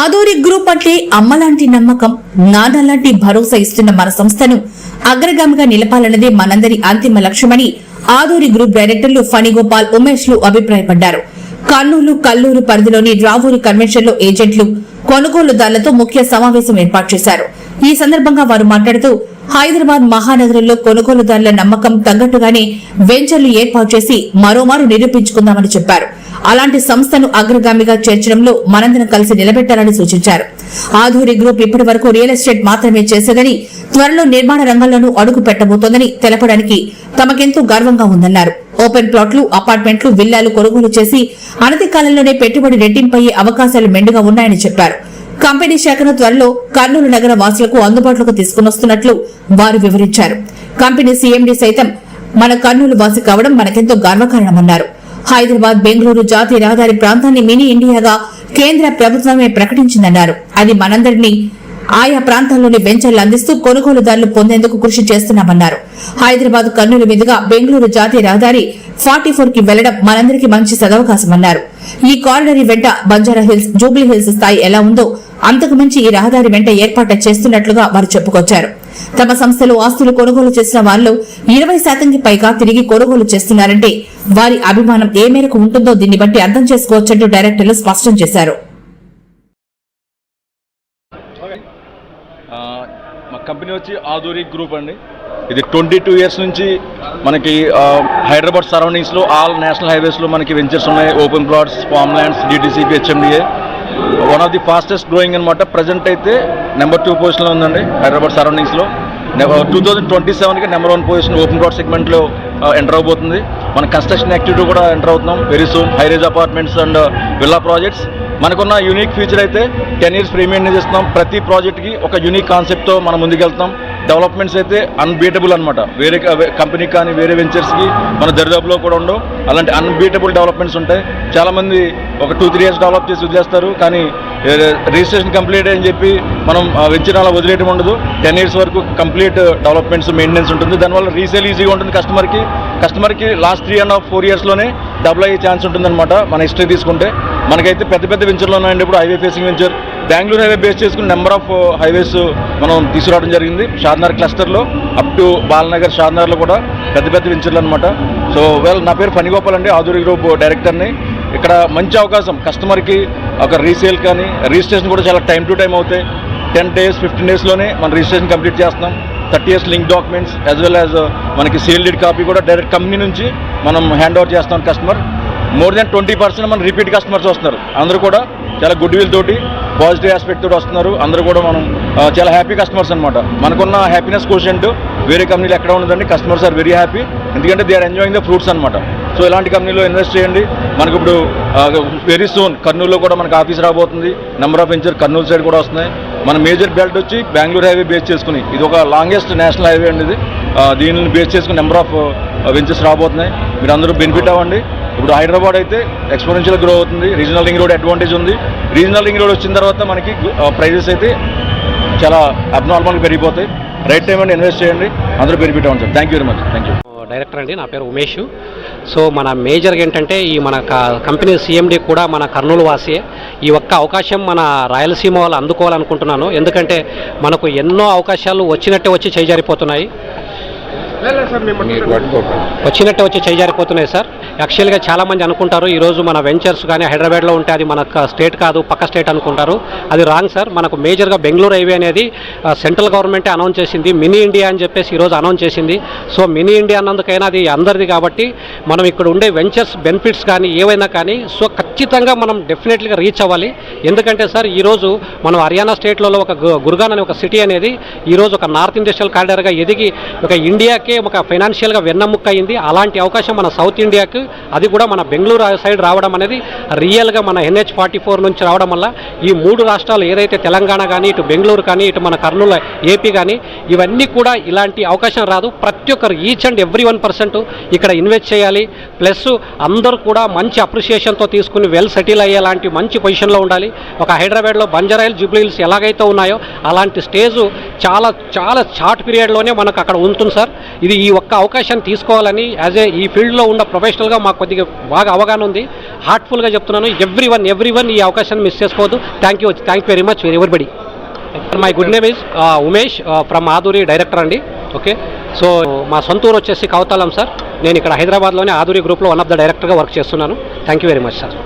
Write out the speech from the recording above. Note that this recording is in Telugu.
ఆదోరి గ్రూప్ అంటే అమ్మలాంటి నమ్మకం నాన్నలాంటి భరోసా ఇస్తున్న మన సంస్థను అగ్రగామిగా నిలపాలన్నదే మనందరి అంతిమ లక్ష్యమని ఆదోరి గ్రూప్ డైరెక్టర్లు ఫణిగోపాల్ ఉమేష్లు అభిప్రాయపడ్డారు. కర్నూలు కల్లూరు పరిధిలోని రావూరి కన్వెన్షన్లో ఏజెంట్లు కొనుగోలుదారులతో ముఖ్య సమావేశం ఏర్పాటు చేశారు. ఈ సందర్భంగా వారు మాట్లాడుతూ హైదరాబాద్ మహానగరంలో కొనుగోలుదారుల నమ్మకం తగ్గట్టుగానే వెంచర్లు ఏర్పాటు చేసి మరోమారు నిరూపించుకుందామని చెప్పారు. అలాంటి సంస్థను అగ్రగామిగా చేర్చడంలో మనందరం కలిసి నిలబెట్టాలని సూచించారు. ఆధురి గ్రూప్ ఇప్పటి వరకు రియల్ ఎస్టేట్ మాత్రమే చేసేదని త్వరలో నిర్మాణ రంగంలోనూ అడుగు పెట్టబోతోందని తెలపడానికి తమకెంతో గర్వంగా ఉందన్నారు. ఓపెన్ ప్లాట్లు అపార్ట్మెంట్లు విల్లాలు కొనుగోలు చేసి అనతి కాలంలోనే పెట్టుబడి రెట్టింపయ్యే అవకాశాలు మెండుగా ఉన్నాయని చెప్పారు. కంపెనీ శాఖను త్వరలో కర్నూలు నగర వాసులకు అందుబాటులోకి తీసుకునొస్తున్నట్లు వారు వివరించారు. కంపెనీ సీఎండీ సైతం మన కర్నూలు వాసి కావడం మనకెంతో గర్వకారణమన్నారు. హైదరాబాద్ బెంగళూరు జాతీయ రహదారి ప్రాంతాన్ని మినీ ఇండియాగా కేంద్ర ప్రభుత్వమే ప్రకటించిందన్నారు. అది మనందరినీ ఆయా ప్రాంతాల్లోని వెంచర్లు అందిస్తూ కొనుగోలుదారులు పొందేందుకు కృషి చేస్తున్నామన్నారు. హైదరాబాద్ కర్నూలు మీదుగా బెంగళూరు జాతీయ రహదారి ఫార్టీ ఫోర్కి వెళ్ళడం మనందరికీ మంచి సదవకాశమన్నారు. ఈ కారిడర్ వెంట బంజారా హిల్స్ జూబ్లీ హిల్స్ స్థాయి ఎలా ఉందో అంతకు మించి ఈ రహదారి వెంట ఏర్పాటు చేస్తున్నట్లుగా వారు చెప్పుకొచ్చారు. తమ సంస్థలు ఆస్తులు కొనుగోలు చేసిన వారిలో ఇరవై శాతంకి పైగా తిరిగి కొనుగోలు చేస్తున్నారంటే వారి అభిమానం ఏ మేరకు ఉంటుందో దీన్ని బట్టి అర్థం చేసుకోవచ్చంటూ డైరెక్టర్లు స్పష్టం చేశారు. మా కంపెనీ వచ్చి ఆధురి గ్రూప్ అండి. ఇది ట్వంటీ టూ ఇయర్స్ నుంచి మనకి హైదరాబాద్ సరౌండింగ్స్లో ఆల్ నేషనల్ హైవేస్లో మనకి వెంచర్స్ ఉన్నాయి. Open plots farm lands DTCP HMDA one of the fastest growing అనమాట ప్రజెంట్ అయితే నెంబర్ టూ పొజిషన్లో ఉందండి హైదరాబాద్ సరౌండింగ్స్లో టూ థౌజండ్ ట్వంటీ సెవెన్కి number one position open plot సెగ్మెంట్లో ఎంటర్ అవబోతుంది. మన కన్స్ట్రక్షన్ యాక్టివిటీ కూడా ఎంటర్ అవుతున్నాం. Very soon high rise apartments and villa projects మనకున్న యూనిక్ ఫీచర్ అయితే టెన్ ఇయర్స్ ప్రీమియం ఇస్తున్నాం ప్రతి ప్రాజెక్ట్కి ఒక యూనిక్ కాన్సెప్ట్తో మనం ముందుకెళ్తాం డెవలప్మెంట్స్ అయితే అన్బీటబుల్ అనమాట వేరే కంపెనీ కానీ వేరే వెంచర్స్కి మన దరిదాపులో కూడా ఉండవు. అలాంటి అన్బీటబుల్ డెవలప్మెంట్స్ ఉంటాయి. చాలామంది ఒక టూ త్రీ ఇయర్స్ డెవలప్ చేసి వదిలేస్తారు. కానీ రిజిస్ట్రేషన్ కంప్లీట్ అని చెప్పి మనం వెంచర్ అలా వదిలేయడం ఉండదు. టెన్ ఇయర్స్ వరకు కంప్లీట్ డెవలప్మెంట్స్ మెయింటెనెన్స్ ఉంటుంది. దానివల్ల రీసేల్ ఈజీగా ఉంటుంది కస్టమర్కి కస్టమర్కి last three and half four ఇయర్స్లోనే double అయ్యే ఛాన్స్ ఉంటుందన్నమాట మన హిస్టరీ తీసుకుంటే. మనకైతే పెద్ద పెద్ద వెంచర్లు ఉన్నాయండి ఇప్పుడు highway facing venture Bengaluru highway base చేసుకుని నెంబర్ ఆఫ్ హైవేస్ మనం తీసుకురావడం జరిగింది. షాద్నగర్ క్లస్టర్లో అప్ టు బాలనగర్ షాద్నగర్లో కూడా పెద్ద పెద్ద వెంచర్లు అనమాట సో వెల్ నా పేరు ఫణిగోపాల్ అండి ఆధురి గ్రూప్ డైరెక్టర్ని ఇక్కడ మంచి అవకాశం కస్టమర్కి ఒక రీసేల్ కానీ రిజిస్ట్రేషన్ కూడా చాలా టైం టు టైం అవుతాయి. టెన్ డేస్ ఫిఫ్టీన్ డేస్లోనే మనం రిజిస్ట్రేషన్ కంప్లీట్ చేస్తున్నాం. Thirty years link documents as well as మనకి సేల్ డీడ్ కాపీ కూడా డైరెక్ట్ కంపెనీ నుంచి మనం హ్యాండ్ ఓవర్ చేస్తాం customer more than twenty percent మన రిపీట్ కస్టమర్స్ వస్తున్నారు. అందరూ కూడా చాలా గుడ్ విల్ తోటి పాజిటివ్ ఆస్పెక్ట్ తోటి వస్తున్నారు. అందరూ కూడా మనం చాలా హ్యాపీ కస్టమర్స్ అనమాట మనకున్న హ్యాపీనెస్ కోషెంట్ వేరే కంపెనీలు ఎక్కడ ఉండదండి. కస్టమర్స్ ఆర్ వెరీ హ్యాపీ ఎందుకంటే they are enjoying the fruits అనమాట సో ఇలాంటి కంపెనీలో ఇన్వెస్ట్ చేయండి. మనకి ఇప్పుడు వెరీ సూన్ కర్నూలులో కూడా మనకి ఆఫీస్ రాబోతుంది. Number of venture Kurnool side కూడా వస్తున్నాయి. మన మేజర్ బెల్ట్ వచ్చి బెంగళూరు హైవే బేస్ చేసుకుని ఇది ఒక లాంగెస్ట్ నేషనల్ హైవే అండి ఇది. దీనిని బేస్ చేసుకుని నెంబర్ ఆఫ్ వెంచర్స్ రాబోతున్నాయి. మీరు అందరూ బెనిఫిట్ అవ్వండి. ఇప్పుడు హైదరాబాద్ అయితే ఎక్స్పోనెన్షియల్ గ్రో అవుతుంది. రీజనల్ రింగ్ రోడ్ అడ్వాంటేజ్ ఉంది. రీజనల్ రింగ్ రోడ్ వచ్చిన తర్వాత మనకి ప్రైజెస్ అయితే చాలా అబ్నార్మల్గా పెరిగిపోతాయి. రైట్ టైం అండి ఇన్వెస్ట్ చేయండి. అందరూ బెనిఫిట్ అవ్వండి sir thank you very much thank you director అండి నా పేరు ఉమేష్. సో మన మేజర్గా ఏంటంటే ఈ మన కంపెనీ సీఎండి కూడా మన కర్నూలు వాసియే. ఈ ఒక్క అవకాశం మన రాయలసీమ వాళ్ళు అందుకోవాలనుకుంటున్నాను. ఎందుకంటే మనకు ఎన్నో అవకాశాలు వచ్చినట్టే వచ్చి చేజారిపోతున్నాయి. వచ్చినట్టే వచ్చి చేజారిపోతున్నాయి సార్. యాక్చువల్గా చాలామంది అనుకుంటారు ఈరోజు మన వెంచర్స్ కానీ హైదరాబాద్లో ఉంటే అది మన స్టేట్ కాదు పక్క స్టేట్ అనుకుంటారు. అది రాంగ్ సార్. మనకు మేజర్గా బెంగళూరు హైవే అనేది సెంట్రల్ గవర్నమెంటే అనౌన్స్ చేసింది మినీ ఇండియా అని చెప్పేసి ఈరోజు అనౌన్స్ చేసింది. సో మినీ ఇండియా అన్నందుకైనా అది అందరిది కాబట్టి మనం ఇక్కడ ఉండే వెంచర్స్ బెనిఫిట్స్ కానీ ఏవైనా కానీ సో ఖచ్చితంగా మనం డెఫినెట్లీగా రీచ్ అవ్వాలి. ఎందుకంటే సార్ ఈరోజు మనం హర్యానా స్టేట్లలో ఒక గుర్గాన్ అనే ఒక సిటీ అనేది ఈరోజు ఒక నార్త్ ఇండస్ట్రియల్ కారిడార్గా ఎదిగి ఒక ఇండియాకే ఒక ఫైనాన్షియల్గా వెన్నముక్క అయింది అలాంటి అవకాశం మన సౌత్ ఇండియాకు అది కూడా మన బెంగళూరు సైడ్ రావడం అనేది రియల్గా మన ఎన్హెచ్ ఫార్టీ ఫోర్ నుంచి రావడం వల్ల ఈ మూడు రాష్ట్రాలు ఏదైతే తెలంగాణ కానీ ఇటు బెంగళూరు కానీ ఇటు మన కర్నూలు ఏపీ కానీ ఇవన్నీ కూడా ఇలాంటి అవకాశం రాదు. ప్రతి ఒక్కరు each and every one percent ఇక్కడ ఇన్వెస్ట్ చేయాలి. ప్లస్ అందరూ కూడా మంచి అప్రిషియేషన్తో తీసుకుని వెల్ సెటిల్ అయ్యేలాంటి మంచి పొజిషన్లో ఉండాలి. ఒక హైదరాబాద్లో బంజారాయిల్ జూబ్లీహిల్స్ ఎలాగైతే ఉన్నాయో అలాంటి స్టేజ్ చాలా చాలా షార్ట్ పీరియడ్లోనే మనకు అక్కడ ఉంటుంది సార్ ఇది ఈ ఒక్క అవకాశాన్ని తీసుకోవాలని యాజ్ ఏ ఈ ఫీల్డ్లో ఉన్న ప్రొఫెషనల్గా మాకు కొద్దిగా బాగా అవగాహన ఉంది. హార్ట్ఫుల్గా చెప్తున్నాను ఎవ్రీ వన్ ఎవ్రీ వన్ ఈ అవకాశాన్ని మిస్ చేసుకోవద్దు. Thank you thank you very much everybody my good name is Umesh from Aduri director అండి. ఓకే సో మా సొంత ఊరు వచ్చేసి కవతాలం సార్ నేను ఇక్కడ హైదరాబాద్లోనే ఆదూరి గ్రూప్లో వన్ ఆఫ్ ద డైరెక్టర్గా వర్క్ చేస్తున్నాను. Thank you very much sir